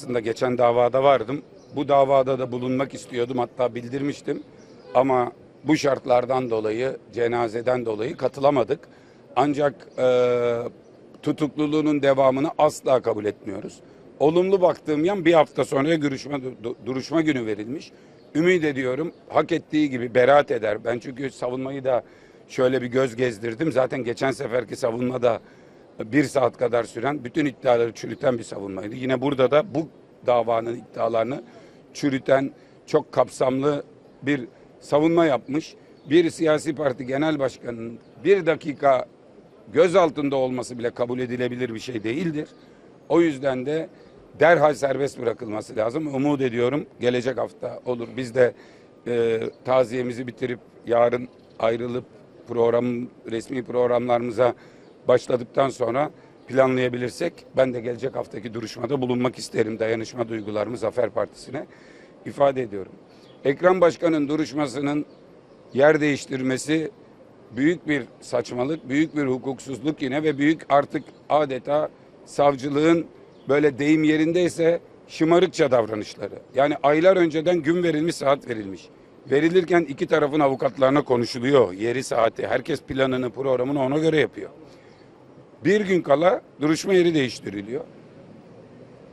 Aslında geçen davada vardım. Bu davada da bulunmak istiyordum hatta bildirmiştim. Ama bu şartlardan dolayı, cenazeden dolayı katılamadık. Ancak e, tutukluluğunun devamını asla kabul etmiyoruz. Olumlu baktığım yan bir hafta sonra görüşme, du- duruşma günü verilmiş. Ümit ediyorum hak ettiği gibi beraat eder. Ben çünkü savunmayı da şöyle bir göz gezdirdim. Zaten geçen seferki savunmada bir saat kadar süren bütün iddiaları çürüten bir savunmaydı. Yine burada da bu davanın iddialarını çürüten çok kapsamlı bir savunma yapmış. Bir siyasi parti genel başkanının bir dakika gözaltında olması bile kabul edilebilir bir şey değildir. O yüzden de derhal serbest bırakılması lazım. Umut ediyorum gelecek hafta olur. Biz de e, taziyemizi bitirip yarın ayrılıp program resmi programlarımıza başladıktan sonra planlayabilirsek ben de gelecek haftaki duruşmada bulunmak isterim. Dayanışma duygularımı Zafer Partisi'ne ifade ediyorum. Ekrem Başkan'ın duruşmasının yer değiştirmesi büyük bir saçmalık, büyük bir hukuksuzluk yine ve büyük artık adeta savcılığın böyle deyim yerindeyse şımarıkça davranışları. Yani aylar önceden gün verilmiş, saat verilmiş. Verilirken iki tarafın avukatlarına konuşuluyor. Yeri, saati. Herkes planını, programını ona göre yapıyor. Bir gün kala duruşma yeri değiştiriliyor.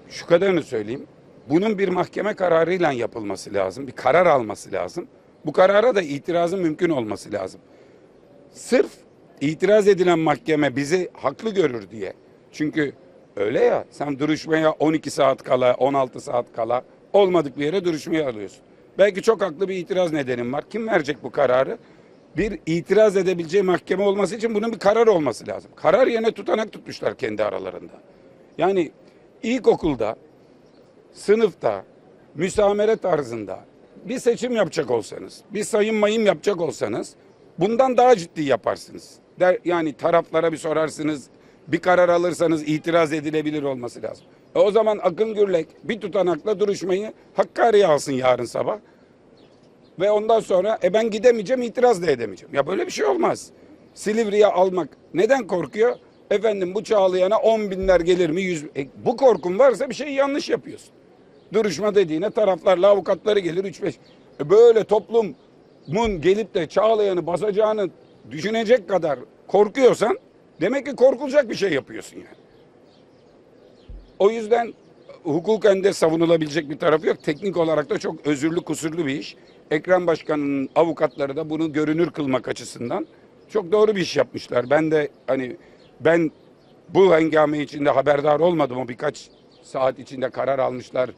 Şu kadarını söyleyeyim. Bunun bir mahkeme kararıyla yapılması lazım. Bir karar alması lazım. Bu karara da itirazın mümkün olması lazım. Sırf itiraz edilen mahkeme bizi haklı görür diye. Çünkü öyle ya sen duruşmaya 12 saat kala, 16 saat kala olmadık bir yere duruşmaya alıyorsun. Belki çok haklı bir itiraz nedenin var. Kim verecek bu kararı? Bir itiraz edebileceği mahkeme olması için bunun bir karar olması lazım. Karar yerine tutanak tutmuşlar kendi aralarında. Yani ilkokulda, sınıfta, müsamere tarzında bir seçim yapacak olsanız, bir sayım mayım yapacak olsanız bundan daha ciddi yaparsınız. Der, yani taraflara bir sorarsınız, bir karar alırsanız itiraz edilebilir olması lazım. E o zaman Akın Gürlek bir tutanakla duruşmayı Hakkari'ye alsın yarın sabah. Ve ondan sonra e ben gidemeyeceğim, itiraz da edemeyeceğim. Ya böyle bir şey olmaz. Silivri'ye almak neden korkuyor? Efendim bu Çağlayan'a on binler gelir mi? Yüz... E, bu korkun varsa bir şey yanlış yapıyorsun. Duruşma dediğine taraflarla avukatları gelir 3-5. E böyle toplumun gelip de Çağlayan'ı basacağını düşünecek kadar korkuyorsan demek ki korkulacak bir şey yapıyorsun yani. O yüzden hukuken de savunulabilecek bir tarafı yok. Teknik olarak da çok özürlü kusurlu bir iş. Ekrem Başkan'ın avukatları da bunu görünür kılmak açısından çok doğru bir iş yapmışlar. Ben de hani ben bu hengame içinde haberdar olmadım. O birkaç saat içinde karar almışlar.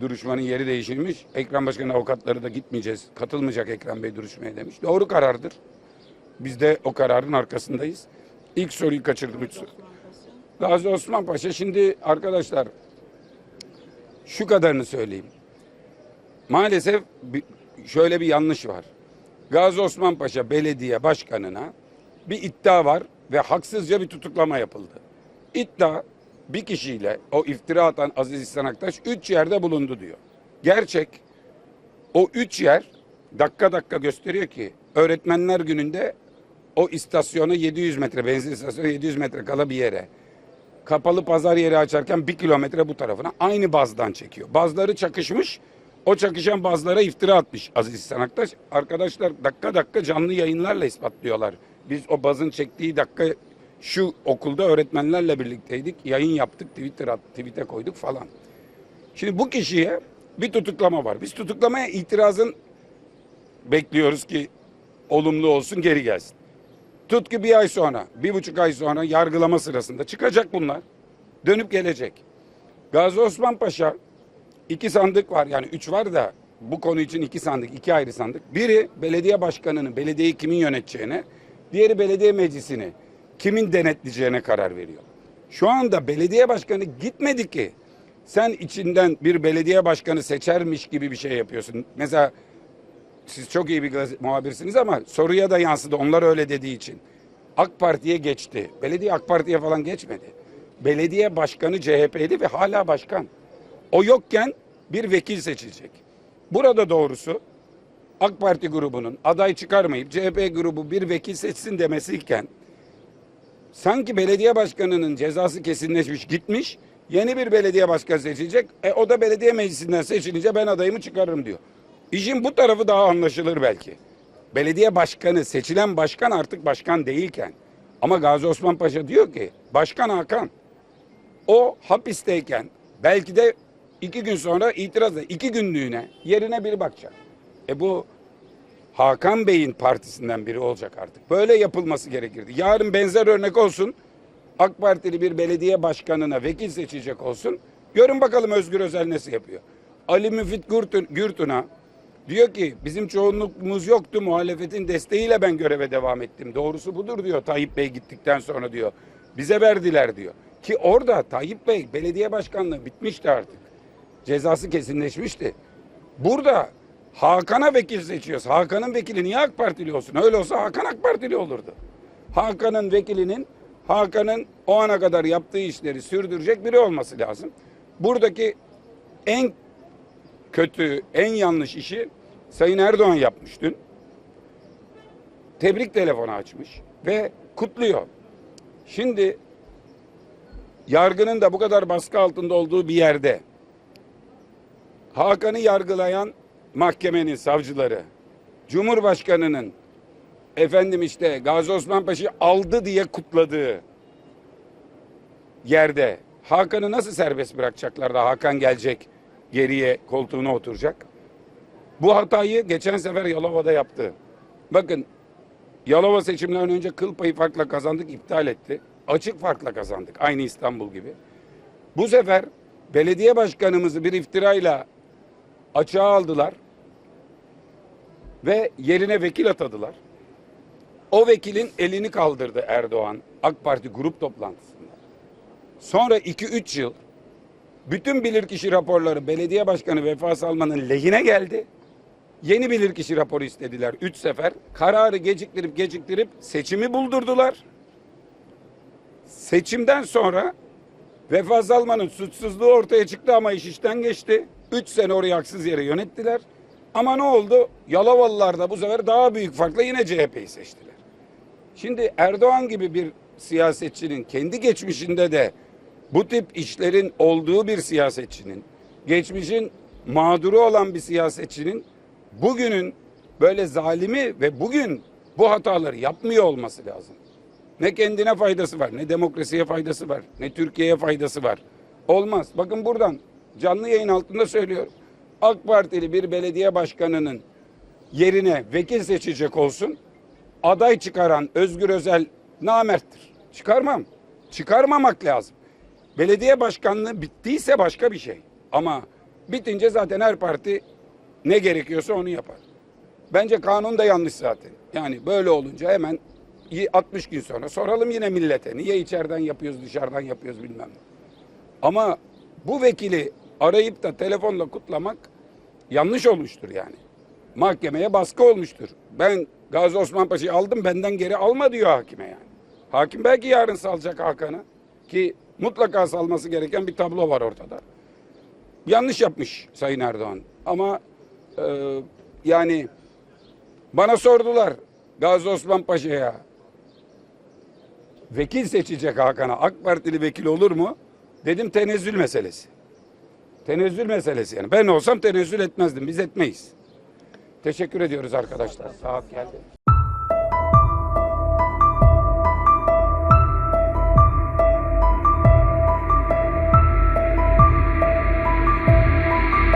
Duruşmanın yeri değişilmiş. Ekrem Başkan'ın avukatları da gitmeyeceğiz. Katılmayacak Ekrem Bey duruşmaya demiş. Doğru karardır. Biz de o kararın arkasındayız. İlk soruyu kaçırdım. Üç soru. Gazi Osman Paşa şimdi arkadaşlar şu kadarını söyleyeyim. Maalesef şöyle bir yanlış var. Gazi Osman Paşa Belediye Başkanı'na bir iddia var ve haksızca bir tutuklama yapıldı. İddia bir kişiyle o iftira atan Aziz İhsan Aktaş üç yerde bulundu diyor. Gerçek o üç yer dakika dakika gösteriyor ki öğretmenler gününde o istasyona 700 metre benzin istasyonu 700 metre kala bir yere kapalı pazar yeri açarken bir kilometre bu tarafına aynı bazdan çekiyor. Bazları çakışmış. O çakışan bazlara iftira atmış Aziz İhsan Aktaş. Arkadaşlar dakika dakika canlı yayınlarla ispatlıyorlar. Biz o bazın çektiği dakika şu okulda öğretmenlerle birlikteydik. Yayın yaptık, Twitter at, tweet'e koyduk falan. Şimdi bu kişiye bir tutuklama var. Biz tutuklamaya itirazın bekliyoruz ki olumlu olsun geri gelsin. Tut ki bir ay sonra, bir buçuk ay sonra yargılama sırasında çıkacak bunlar. Dönüp gelecek. Gazi Osman Paşa iki sandık var yani üç var da bu konu için iki sandık, iki ayrı sandık. Biri belediye başkanının, belediyeyi kimin yöneteceğine, diğeri belediye meclisini kimin denetleyeceğine karar veriyor. Şu anda belediye başkanı gitmedi ki. Sen içinden bir belediye başkanı seçermiş gibi bir şey yapıyorsun. Mesela siz çok iyi bir muhabirsiniz ama soruya da yansıdı. Onlar öyle dediği için. AK Parti'ye geçti. Belediye AK Parti'ye falan geçmedi. Belediye başkanı CHP'li ve hala başkan. O yokken bir vekil seçilecek. Burada doğrusu AK Parti grubunun aday çıkarmayıp CHP grubu bir vekil seçsin demesiyken sanki belediye başkanının cezası kesinleşmiş gitmiş Yeni bir belediye başkanı seçilecek. E, o da belediye meclisinden seçilince ben adayımı çıkarırım diyor. İşin bu tarafı daha anlaşılır belki. Belediye başkanı, seçilen başkan artık başkan değilken. Ama Gazi Osman Paşa diyor ki, Başkan Hakan, o hapisteyken belki de iki gün sonra itirazla iki günlüğüne yerine biri bakacak. E bu Hakan Bey'in partisinden biri olacak artık. Böyle yapılması gerekirdi. Yarın benzer örnek olsun. AK Partili bir belediye başkanına vekil seçecek olsun. Görün bakalım Özgür Özel nasıl yapıyor. Ali Müfit Gürtün'a diyor ki bizim çoğunluğumuz yoktu muhalefetin desteğiyle ben göreve devam ettim. Doğrusu budur diyor Tayyip Bey gittikten sonra diyor. Bize verdiler diyor. Ki orada Tayyip Bey belediye başkanlığı bitmişti artık. Cezası kesinleşmişti. Burada Hakan'a vekil seçiyoruz. Hakan'ın vekili niye AK Partili olsun? Öyle olsa Hakan AK Partili olurdu. Hakan'ın vekilinin Hakan'ın o ana kadar yaptığı işleri sürdürecek biri olması lazım. Buradaki en kötü, en yanlış işi Sayın Erdoğan yapmış dün. Tebrik telefonu açmış ve kutluyor. Şimdi yargının da bu kadar baskı altında olduğu bir yerde Hakan'ı yargılayan mahkemenin savcıları, Cumhurbaşkanı'nın efendim işte Gazi Osman Paşa'yı aldı diye kutladığı yerde Hakan'ı nasıl serbest bırakacaklar da Hakan gelecek geriye koltuğuna oturacak? Bu hatayı geçen sefer Yalova'da yaptı. Bakın Yalova seçimlerden önce kıl payı farkla kazandık iptal etti. Açık farkla kazandık aynı İstanbul gibi. Bu sefer belediye başkanımızı bir iftirayla açığa aldılar ve yerine vekil atadılar. O vekilin elini kaldırdı Erdoğan AK Parti grup toplantısında. Sonra 2-3 yıl bütün bilirkişi raporları belediye başkanı Vefa Salman'ın lehine geldi. Yeni bilirkişi raporu istediler 3 sefer. Kararı geciktirip geciktirip seçimi buldurdular. Seçimden sonra Vefa Salman'ın suçsuzluğu ortaya çıktı ama iş işten geçti. 3 sene orayı haksız yere yönettiler. Ama ne oldu? Yalovalılar da bu sefer daha büyük farkla yine CHP'yi seçtiler. Şimdi Erdoğan gibi bir siyasetçinin kendi geçmişinde de bu tip işlerin olduğu bir siyasetçinin, geçmişin mağduru olan bir siyasetçinin bugünün böyle zalimi ve bugün bu hataları yapmıyor olması lazım. Ne kendine faydası var, ne demokrasiye faydası var, ne Türkiye'ye faydası var. Olmaz. Bakın buradan canlı yayın altında söylüyorum. AK Partili bir belediye başkanının yerine vekil seçecek olsun. Aday çıkaran Özgür Özel namerttir. Çıkarmam. Çıkarmamak lazım. Belediye başkanlığı bittiyse başka bir şey. Ama bitince zaten her parti ne gerekiyorsa onu yapar. Bence kanun da yanlış zaten. Yani böyle olunca hemen 60 gün sonra soralım yine millete. Niye içeriden yapıyoruz dışarıdan yapıyoruz bilmem. Ama bu vekili arayıp da telefonla kutlamak yanlış olmuştur yani. Mahkemeye baskı olmuştur. Ben Gazi Osman Paşa'yı aldım benden geri alma diyor hakime yani. Hakim belki yarın salacak Hakan'ı ki mutlaka salması gereken bir tablo var ortada. Yanlış yapmış Sayın Erdoğan ama e, yani bana sordular Gazi Osman Paşa'ya vekil seçecek Hakan'a AK Partili vekil olur mu? Dedim tenezzül meselesi. Tenezzül meselesi yani. Ben olsam tenezzül etmezdim. Biz etmeyiz. Teşekkür ediyoruz arkadaşlar. Saat geldi.